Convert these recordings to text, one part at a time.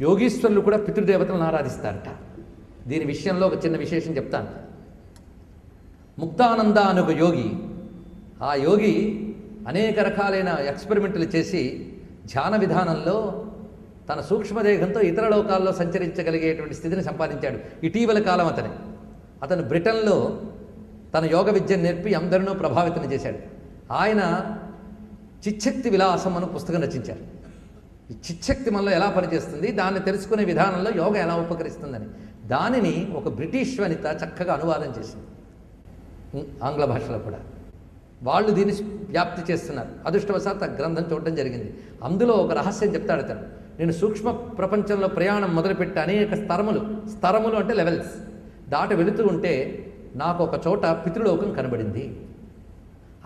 యోగీశ్వరులు కూడా పితృదేవతలను ఆరాధిస్తారట. దీని విషయంలో ఒక చిన్న విశేషం చెప్తాను. ముక్తానంద అనే ఒక యోగి ఆ యోగి అనేక రకాలైన ఎక్స్పెరిమెంట్లు చేసి ధ్యాన విధానంలో తన సూక్ష్మదేహంతో ఇతర లోకాల్లో సంచరించగలిగేటువంటి స్థితిని సంపాదించాడు. ఇటీవల కాలం అతని. అతను బ్రిటన్లో తన యోగ విద్యను నేర్పి అందరినూ ప్రభావితం చేశాడు. ఆయన చిచ్చక్తి విలాసం అను పుస్తకం రచించారు. చిచ్చక్తి మనలో ఎలా పనిచేస్తుంది? దాన్ని తెలుసుకునే విధానంలో యోగ ఎలా ఉపకరిస్తుందని. దానిని ఒక బ్రిటిష్ వనిత చక్కగా అనువాదం చేసింది. ఆంగ్ల భాషలో కూడా. వాళ్ళు దీన్ని వ్యాప్తి చేస్తున్నారు. అదృష్టవశాత్ ఆ గ్రంథం చూడడం జరిగింది. అందులో ఒక రహస్యం చెప్తాడు అతను. నేను సూక్ష్మ ప్రపంచంలో ప్రయాణం మొదలుపెట్టి అనేక స్తరములు. స్తరములు అంటే లెవెల్స్ దాట వెళుతూ ఉంటే నాకు ఒక చోట పితృలోకం కనబడింది.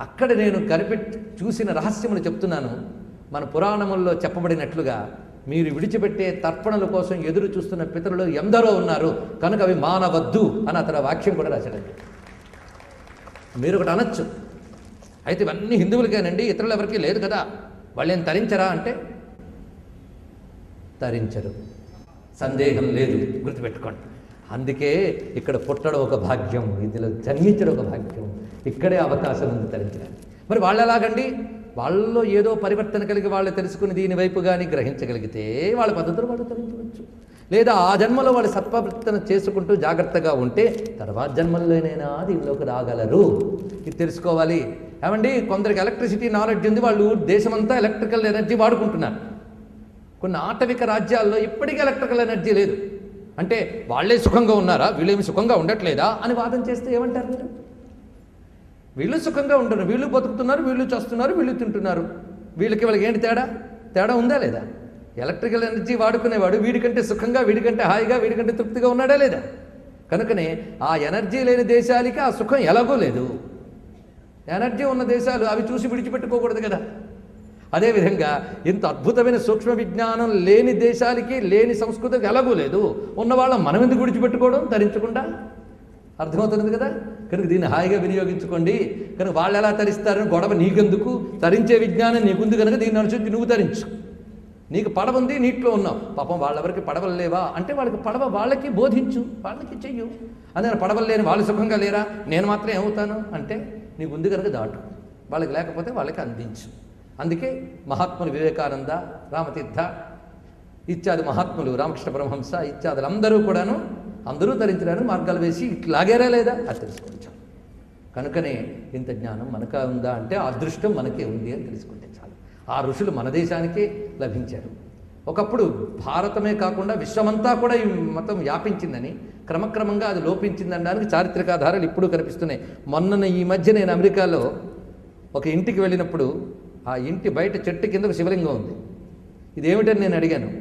అక్కడ నేను కనిపెట్టి చూసిన రహస్యములు చెప్తున్నాను. మన పురాణముల్లో చెప్పబడినట్లుగా మీరు విడిచిపెట్టే తర్పణల కోసం ఎదురు చూస్తున్న పితరులు ఎందరో ఉన్నారు. కనుక అవి మానవద్దు అని అతను వాక్యం కూడా రాశాడండి. మీరు ఒకటి అనొచ్చు. అయితే ఇవన్నీ హిందువులకేనండి ఇతరులు ఎవరికీ లేదు కదా. వాళ్ళు ఏం తరించరా అంటే? తరించరు. సందేహం లేదు గుర్తుపెట్టుకోండి. అందుకే ఇక్కడ పుట్టడం ఒక భాగ్యం ఇందులో జన్మించడం ఒక భాగ్యం. ఇక్కడే అవకాశం ఉంది తరించడానికి. మరి వాళ్ళు ఎలాగండి వాళ్ళలో ఏదో పరివర్తన కలిగి వాళ్ళు తెలుసుకుని దీని వైపు కానీ గ్రహించగలిగితే వాళ్ళ పద్ధతులు వాళ్ళు తరించవచ్చు. లేదా ఆ జన్మలో వాళ్ళు సత్ప్రవర్తన చేసుకుంటూ జాగ్రత్తగా ఉంటే తర్వాత జన్మల్లోనైనా దీనిలోకి రాగలరు. ఇది తెలుసుకోవాలి. ఏమండి? కొందరికి ఎలక్ట్రిసిటీ నాలెడ్జ్ ఉంది. వాళ్ళు దేశమంతా ఎలక్ట్రికల్ ఎనర్జీ వాడుకుంటున్నారు. కొన్ని ఆటవిక రాజ్యాల్లో ఇప్పటికీ ఎలక్ట్రికల్ ఎనర్జీ లేదు. అంటే వాళ్ళే సుఖంగా ఉన్నారా? వీళ్ళేమి సుఖంగా ఉండట్లేదా? అని వాదన చేస్తే ఏమంటారు మీరు? వీళ్ళు సుఖంగా ఉండరు. వీళ్ళు బతుకుతున్నారు వీళ్ళు చేస్తున్నారు వీళ్ళు తింటున్నారు. వీళ్ళకి వాళ్ళకి ఏంటి తేడా? తేడా ఉందా లేదా? ఎలక్ట్రికల్ ఎనర్జీ వాడుకునేవాడు వీడికంటే సుఖంగా వీడికంటే హాయిగా వీడికంటే తృప్తిగా ఉన్నాడా లేదా? కనుకనే ఆ ఎనర్జీ లేని దేశాలకి ఆ సుఖం ఎలాగో లేదు. ఎనర్జీ ఉన్న దేశాలు అవి చూసి విడిచిపెట్టుకోకూడదు కదా. అదేవిధంగా ఇంత అద్భుతమైన సూక్ష్మ విజ్ఞానం లేని దేశాలకి లేని సంస్కృతికి ఎలాగూ లేదు. ఉన్నవాళ్ళం మనం ఎందుకు విడిచిపెట్టుకోవడం? ధరించకుండా. అర్థమవుతుంది కదా? కనుక దీన్ని హాయిగా వినియోగించుకోండి. కనుక వాళ్ళు ఎలా తరిస్తారని గొడవ నీకెందుకు? తరించే విజ్ఞానం నీకుంది కనుక దీన్ని అనుసరించి నువ్వు తరించు. నీకు పడవ ఉంది నీటిలో ఉన్నావు. పాపం వాళ్ళెవరికి పడవలు లేవా? అంటే వాళ్ళకి పడవ వాళ్ళకి బోధించు వాళ్ళకి చెయ్యు. అందుకని పడవలు లేని వాళ్ళు సుఖంగా లేరా? నేను మాత్రం ఏమవుతాను? అంటే నీకు ఉంది కనుక దాటు. వాళ్ళకి లేకపోతే వాళ్ళకి అందించు. అందుకే మహాత్ములు వివేకానంద రామతీర్థ ఇత్యాది మహాత్ములు రామకృష్ణ పరమహంస ఇత్యాదులు అందరూ కూడాను అందరూ ధరించడానికి మార్గాలు వేసి ఇట్లాగేరా లేదా? అది తెలుసుకుంటే చాలు. కనుకనే ఇంత జ్ఞానం మనకా ఉందా అంటే ఆ అదృష్టం మనకే ఉంది అని తెలుసుకుంటే చాలు. ఆ ఋషులు మన దేశానికే లభించారు. ఒకప్పుడు భారతమే కాకుండా విశ్వమంతా కూడా ఈ మతం వ్యాపించిందని క్రమక్రమంగా అది లోపించిందనడానికి చారిత్రక ఆధారాలు ఇప్పుడు కనిపిస్తున్నాయి. మొన్న ఈ మధ్య నేను అమెరికాలో ఒక ఇంటికి వెళ్ళినప్పుడు ఆ ఇంటి బయట చెట్టు కింద ఒక శివలింగం ఉంది. ఇదేమిటని నేను అడిగాను.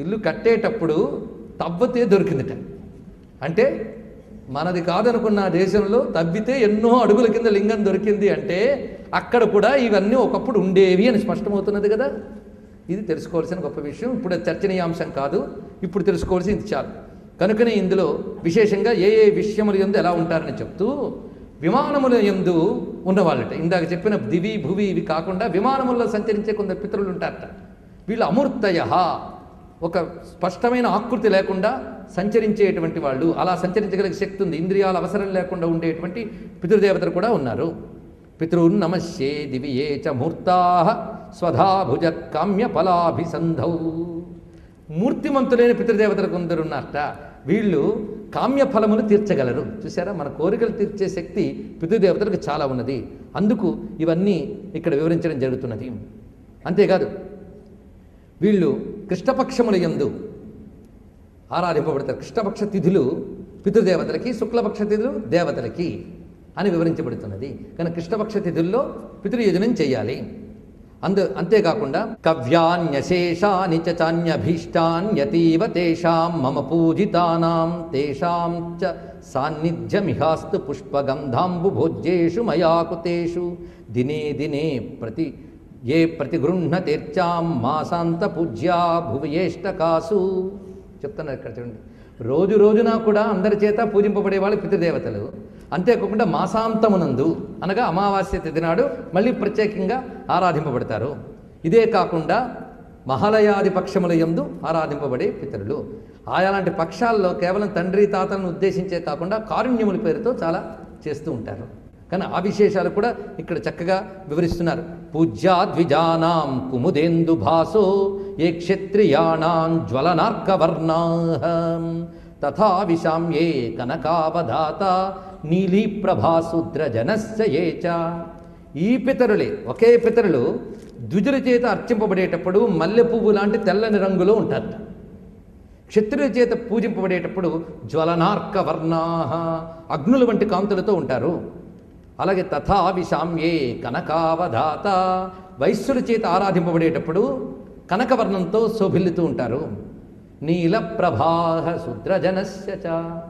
ఇల్లు కట్టేటప్పుడు తవ్వతే దొరికిందిట. అంటే మనది కాదనుకున్న దేశంలో తవ్వితే ఎన్నో అడుగుల కింద లింగం దొరికింది అంటే అక్కడ కూడా ఇవన్నీ ఒకప్పుడు ఉండేవి అని స్పష్టమవుతున్నది కదా. ఇది తెలుసుకోవాల్సిన గొప్ప విషయం. ఇప్పుడు చర్చనీయాంశం కాదు. ఇప్పుడు తెలుసుకోవాల్సింది చాలు. కనుకనే ఇందులో విశేషంగా ఏ ఏ విషయములు ఎందు ఎలా ఉంటారని చెప్తూ విమానముల ఎందు ఉన్నవాళ్ళట. ఇందాక చెప్పిన దివి భువి ఇవి కాకుండా విమానముల్లో సంచరించే కొందరు పితరులు ఉంటారట. వీళ్ళు అమూర్తయ ఒక స్పష్టమైన ఆకృతి లేకుండా సంచరించేటువంటి వాళ్ళు అలా సంచరించగలిగే శక్తి ఉంది. ఇంద్రియాల అవసరం లేకుండా ఉండేటువంటి పితృదేవతలు కూడా ఉన్నారు. పితృన్ నమస్యే ఏ చ మూర్తా స్వధాభుజ కామ్య ఫలాభిసంధౌ. మూర్తిమంతులైన పితృదేవతలు కొందరు ఉన్నారట వీళ్ళు కామ్య ఫలములు తీర్చగలరు. చూసారా మన కోరికలు తీర్చే శక్తి పితృదేవతలకు చాలా ఉన్నది. అందుకు ఇవన్నీ ఇక్కడ వివరించడం జరుగుతున్నది. అంతేకాదు వీళ్ళు కృష్ణపక్షముల యందు ఆరాధింపబడతారు. కృష్ణపక్ష తిథులు పితృదేవతలకి శుక్లపక్ష తిథులు దేవతలకి అని వివరించబడుతున్నది. కానీ కృష్ణపక్ష తిథుల్లో పితృయజనం చేయాలి. అందు అంతేకాకుండా కవ్యాన్యశేషాని చాన్యభీష్టాన్యతీవ తేషాం మమ పూజితానాం తేషాం చ సాన్నిధ్యమిహాస్తు పుష్పగంధాంబు భోజ్యేషు మయాకుతేషు. దినే దినే ప్రతి ఏ ప్రతిగృహ్ణతేర్చాం మాసాంత పూజ్యా భువయేష్టకాసు. చెప్తున్నారు ఇక్కడ చూడండి. రోజు రోజున కూడా అందరి చేత పూజింపబడే వాళ్ళు పితృదేవతలు. అంతేకాకుండా మాసాంతమునందు అనగా అమావాస్య తిథి నాడు మళ్ళీ ప్రత్యేకంగా ఆరాధింపబడతారు. ఇదే కాకుండా మహాలయాది పక్షముల యందు ఆరాధింపబడే పితరులు. ఆయాలాంటి పక్షాల్లో కేవలం తండ్రి తాతలను ఉద్దేశించే కాకుండా కారుణ్యముల పేరుతో చాలా చేస్తూ ఉంటారు. కానీ ఆ విశేషాలు కూడా ఇక్కడ చక్కగా వివరిస్తున్నారు. పూజ్యా ద్విజానాం కుముదేందు భాసో ఏ క్షత్రియాణాం జ్వలనార్కవర్ణా. తథా విశామ్యే కనకావధాత నీలీ ప్రభాసుద్రజనస్య ఏ చ. ఈ పితరులే ఒకే పితరులు ద్విజుల చేత అర్చింపబడేటప్పుడు మల్లె పువ్వు లాంటి తెల్లని రంగులో ఉంటారు. క్షత్రియుల చేత పూజింపబడేటప్పుడు జ్వలనార్క వర్ణాహ అగ్నుల వంటి కాంతులతో ఉంటారు. అలాగే తథాభిశామ్యే కనకావధాత. వైశ్యుల చేత ఆరాధింపబడేటప్పుడు కనకవర్ణంతో శోభిల్లుతూ ఉంటారు. నీల ప్రభాహ శుద్రజనస్య చ.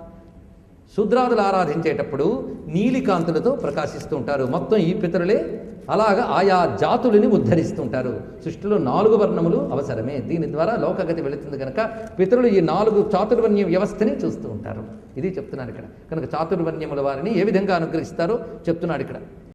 శూద్రాదులు ఆరాధించేటప్పుడు నీలికాంతులతో ప్రకాశిస్తూ ఉంటారు. మొత్తం ఈ పితరులే అలాగా ఆయా జాతులని ఉద్ధరిస్తుంటారు. సృష్టిలో నాలుగు వర్ణములు అవసరమే. దీని ద్వారా లోకగతి వెళుతుంది కనుక పితరులు ఈ నాలుగు చాతుర్వర్ణ్య వ్యవస్థని చూస్తూ ఉంటారు. ఇది చెప్తున్నారు ఇక్కడ. కనుక చాతుర్వర్ణ్యముల వారిని ఏ విధంగా అనుగ్రహిస్తారో చెప్తున్నాడు ఇక్కడ.